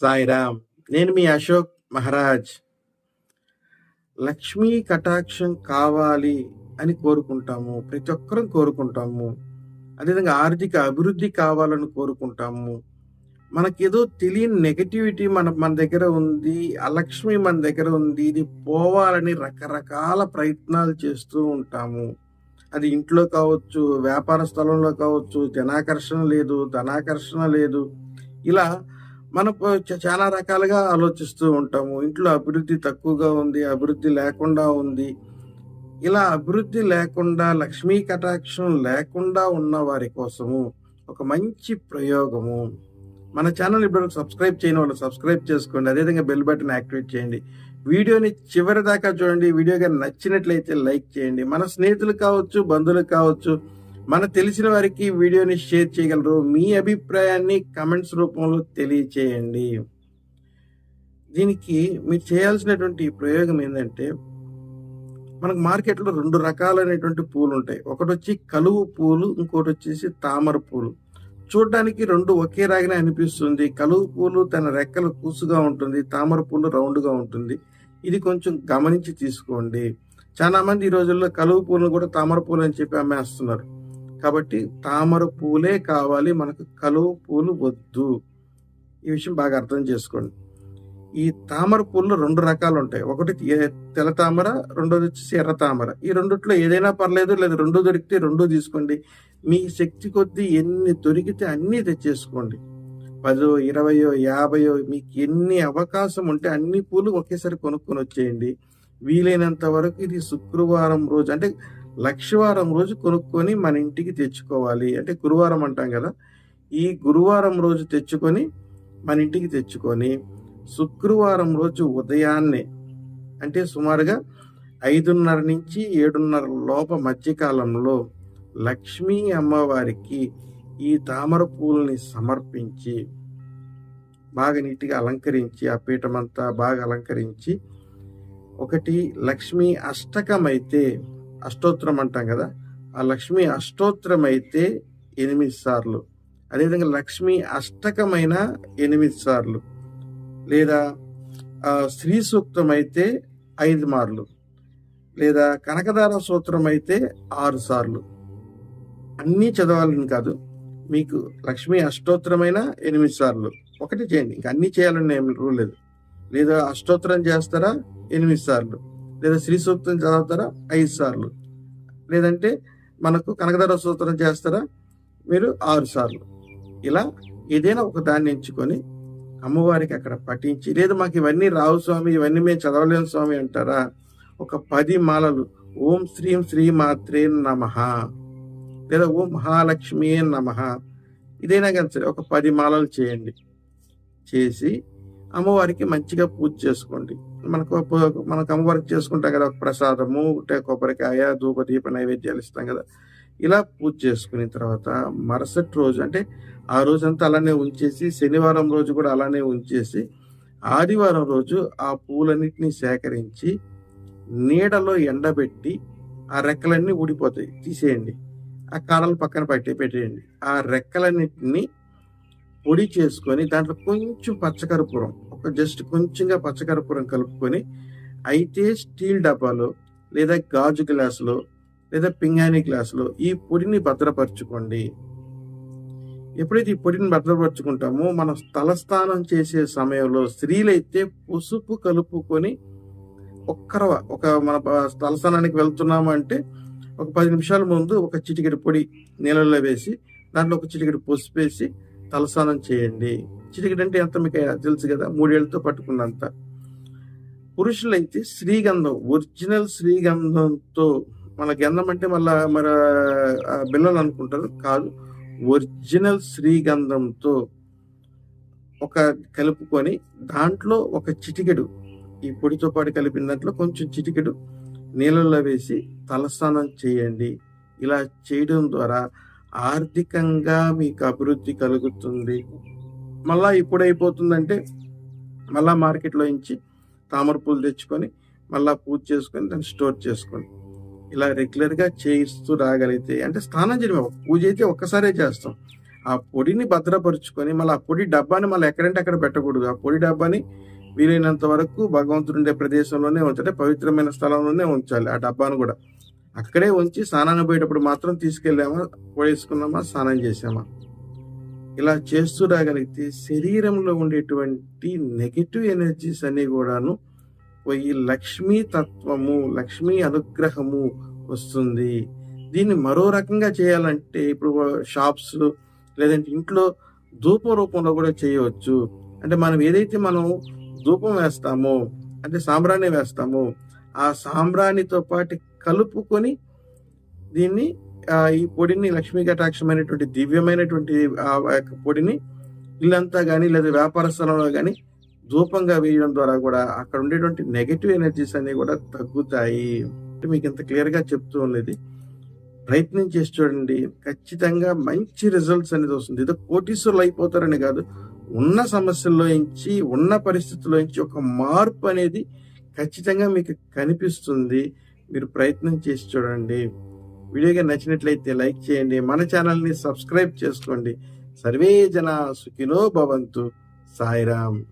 సాయిరామ్ నేను మీ అశోక్ మహారాజ్. లక్ష్మీ కటాక్షం కావాలి అని కోరుకుంటాము ప్రతి ఒక్కరం కోరుకుంటాము. అదేవిధంగా ఆర్థిక అభివృద్ధి కావాలని కోరుకుంటాము. మనకేదో తెలియని నెగటివిటీ మన మన దగ్గర ఉంది అలక్ష్మి మన దగ్గర ఉంది ఇది పోవాలని రకరకాల ప్రయత్నాలు చేస్తూ ఉంటాము. అది ఇంట్లో కావచ్చు వ్యాపార స్థలంలో కావచ్చు జనాకర్షణ లేదు ధనాకర్షణ లేదు. ఇలా మనం చాలా రకాలుగా ఆలోచిస్తూ ఉంటాము. ఇంట్లో అభివృద్ధి తక్కువగా ఉంది అభివృద్ధి లేకుండా ఉంది. ఇలా అభివృద్ధి లేకుండా లక్ష్మీ కటాక్షం లేకుండా ఉన్న వారి కోసము ఒక మంచి ప్రయోగము. మన ఛానల్ ఇప్పుడు సబ్స్క్రైబ్ చేయని వాళ్ళు సబ్స్క్రైబ్ చేసుకోండి. అదేవిధంగా బెల్ బటన్ యాక్టివేట్ చేయండి. వీడియోని చివరి దాకా చూడండి. వీడియో కానీ నచ్చినట్లయితే లైక్ చేయండి. మన స్నేహితులు కావచ్చు బంధువులు కావచ్చు మన తెలిసిన వారికి వీడియోని షేర్ చేయగలరు. మీ అభిప్రాయాన్ని కమెంట్స్ రూపంలో తెలియచేయండి. దీనికి మీరు చేయాల్సినటువంటి ప్రయోగం ఏంటంటే మనకు మార్కెట్లో రెండు రకాలైనటువంటి పూలు ఉంటాయి. ఒకటి వచ్చి కలువు పూలు ఇంకోటి వచ్చేసి తామర పూలు. చూడడానికి రెండు ఒకే రాగానే అనిపిస్తుంది. కలువు పూలు తన రెక్కలు కూసుగా ఉంటుంది తామర పూలు రౌండ్గా ఉంటుంది. ఇది కొంచెం గమనించి తీసుకోండి. చాలా మంది ఈ రోజుల్లో కలువు పూలను కూడా తామర పూలు అని చెప్పి అమ్మేస్తున్నారు. కాబట్టి తామర పూలే కావాలి మనకు కలువ పూలు వద్దు. ఈ విషయం బాగా అర్థం చేసుకోండి. ఈ తామర పూల్లో రెండు రకాలు ఉంటాయి. ఒకటి తెల్ల తామర రెండోది వచ్చేసి ఎర్ర తామర. ఈ రెండిట్లో ఏదైనా పర్లేదు లేదా రెండు దొరికితే రెండు తీసుకోండి. మీ శక్తి కొద్దీ ఎన్ని దొరికితే అన్నీ తెచ్చేసుకోండి. పదో ఇరవయో యాభయో మీకు ఎన్ని అవకాశం ఉంటే అన్ని పూలు ఒకేసారి కొనుక్కొని వచ్చేయండి. వీలైనంత వరకు ఇది శుక్రవారం రోజు అంటే లక్షవారం రోజు కొనుక్కొని మన ఇంటికి తెచ్చుకోవాలి. అంటే గురువారం అంటాం కదా ఈ గురువారం రోజు తెచ్చుకొని మన ఇంటికి తెచ్చుకొని శుక్రవారం రోజు ఉదయాన్నే అంటే సుమారుగా ఐదున్నర నుంచి ఏడున్నర లోప మధ్యకాలంలో లక్ష్మీ అమ్మవారికి ఈ తామర పూలని సమర్పించి బాగా నీట్గా అలంకరించి ఆ పీఠమంతా బాగా అలంకరించి ఒకటి లక్ష్మీ అష్టకం అయితే అష్టోత్తరం అంటాం కదా ఆ లక్ష్మీ అష్టోత్తరం అయితే ఎనిమిది సార్లు. అదేవిధంగా లక్ష్మీ అష్టకమైన ఎనిమిది సార్లు. లేదా స్త్రీ సూక్తం అయితే ఐదు మార్లు. లేదా కనకదార సూత్రం అయితే ఆరు సార్లు. అన్నీ చదవాలని కాదు. మీకు లక్ష్మీ అష్టోత్తరమైన ఎనిమిది సార్లు. ఒకటి చేయండి. ఇంకా అన్నీ చేయాలని ఏం రూల్ లేదు. లేదా అష్టోత్తరం చేస్తారా? ఎనిమిది సార్లు. లేదా శ్రీ సూక్తం చదువుతారా? ఐదు సార్లు. లేదంటే మనకు కనకదార సూత్రం చేస్తారా? మీరు ఆరు సార్లు. ఇలా ఏదైనా ఒక దాన్ని ఎంచుకొని అమ్మవారికి అక్కడ పఠించి లేదు మాకు ఇవన్నీ రావు స్వామి ఇవన్నీ మేము చదవలేము స్వామి అంటారా? ఒక పది మాలలు. ఓం శ్రీం శ్రీ మాత్రే నమ. లేదా ఓం మహాలక్ష్మి నమ. ఇదైనా కానీ సరే ఒక పది మాలలు చేయండి. చేసి అమ్మవారికి మంచిగా పూజ చేసుకోండి. మనకు మనకు అమ్మవారికి చేసుకుంటాం కదా ఒక ప్రసాదము కొబ్బరికాయ ధూప దీప నైవేద్యాలు ఇస్తాం కదా. ఇలా పూజ చేసుకున్న తర్వాత మరుసటి రోజు అంటే ఆ రోజంతా అలానే ఉంచేసి శనివారం రోజు కూడా అలానే ఉంచేసి ఆదివారం రోజు ఆ పూలన్నిటిని సేకరించి నీడలో ఎండబెట్టి ఆ రెక్కలన్నీ ఊడిపోతాయి. తీసేయండి. ఆ కాడలు పక్కన పెట్టి పెట్టేయండి. ఆ రెక్కలన్నిటిని పొడి చేసుకొని దాంట్లో కొంచెం పచ్చకర్పూరం ఒక జస్ట్ కొంచెంగా పచ్చకర్పూరం కలుపుకొని అయితే స్టీల్ డబ్బాలో లేదా గాజు గ్లాసులో లేదా పింగాణి గ్లాసులో ఈ పొడిని భద్రపరచుకోండి. ఎప్పుడైతే ఈ పొడిని భద్రపరచుకుంటామో మనం తలస్నానం చేసే సమయంలో స్త్రీలైతే పసుపు కలుపుకొని ఒక్కరవ ఒక మన ప- తలస్నానానికి వెళ్తున్నాము అంటే ఒక పది నిమిషాల ముందు ఒక చిటికెడు పొడి నీళ్ళలో వేసి దాంట్లో ఒక చిటికెడు పసుపు వేసి తలస్నానం చేయండి. చిటికెడు అంటే ఎంత మీకు తెలుసు కదా మూడేళ్ళతో పట్టుకున్నంత. పురుషులైతే శ్రీగంధం ఒరిజినల్ శ్రీగంధంతో మన గంధం అంటే మళ్ళా మన బిల్లలు అనుకుంటారు. కాదు ఒరిజినల్ శ్రీగంధంతో ఒక కలుపుకొని దాంట్లో ఒక చిటికెడు ఈ పొడితో పాటు కలిపిన దాంట్లో కొంచెం చిటికెడు నీళ్ళలో వేసి తలస్నానం చేయండి. ఇలా చేయడం ద్వారా ఆర్థికంగా మీకు అభివృద్ధి కలుగుతుంది. మళ్ళా ఇప్పుడు అయిపోతుందంటే మళ్ళా మార్కెట్లో నుంచి తామర పూలు తెచ్చుకొని మళ్ళా పూజ చేసుకొని దాన్ని స్టోర్ చేసుకోండి. ఇలా రెగ్యులర్గా చేయిస్తూ రాగలిగితే అంటే స్నానం చేయడం పూజ అయితే ఒక్కసారే చేస్తాం. ఆ పొడిని భద్రపరుచుకొని మళ్ళీ ఆ పొడి డబ్బాని మళ్ళీ ఎక్కడంటే అక్కడ పెట్టకూడదు. ఆ పొడి డబ్బాని వీలైనంత వరకు భగవంతుడు ఉండే ప్రదేశంలోనే ఉంచాలి పవిత్రమైన స్థలంలోనే ఉంచాలి ఆ డబ్బాను కూడా. అక్కడే ఉంచి స్నానాన్ని పోయేటప్పుడు మాత్రం తీసుకెళ్ళామా వేసుకున్నామా స్నానం చేసామా ఇలా చేస్తూ రాగలిగితే శరీరంలో ఉండేటువంటి నెగిటివ్ ఎనర్జీస్ అన్ని కూడాను పోయి లక్ష్మీ తత్వము లక్ష్మీ అనుగ్రహము వస్తుంది. దీన్ని మరో రకంగా చేయాలంటే ఇప్పుడు షాప్స్ లేదంటే ఇంట్లో ధూప రూపంలో కూడా చేయవచ్చు. అంటే మనం ఏదైతే మనం ధూపం వేస్తామో అంటే సాంబ్రాణి వేస్తామో ఆ సాంబ్రాణితో పాటు కలుపుకొని దీన్ని ఆ, ఈ పొడిని లక్ష్మీ కటాక్షమైనటువంటి దివ్యమైనటువంటి ఆ యొక్క పొడిని ఇల్లంతా కానీ లేదా వ్యాపార స్థలంలో కానీ ధూపంగా వేయడం ద్వారా కూడా అక్కడ ఉండేటువంటి నెగటివ్ ఎనర్జీస్ అన్ని కూడా తగ్గుతాయి. అంటే మీకు ఇంత క్లియర్గా చెప్తూ ఉండేది ప్రయత్నం చేసి చూడండి. ఖచ్చితంగా మంచి రిజల్ట్స్ అనేది వస్తుంది. ఏదో కోటీశ్వరులు అయిపోతారని కాదు. ఉన్న సమస్యల్లో నుంచి ఉన్న పరిస్థితుల్లో నుంచి ఒక మార్పు అనేది ఖచ్చితంగా మీకు కనిపిస్తుంది. మీరు ప్రయత్నం చేసి చూడండి. వీడియోగా నచ్చినట్లయితే లైక్ చేయండి. మన ఛానల్ని సబ్స్క్రైబ్ చేసుకోండి. సర్వే జన సుఖినో భవంతు. సాయిరామ్.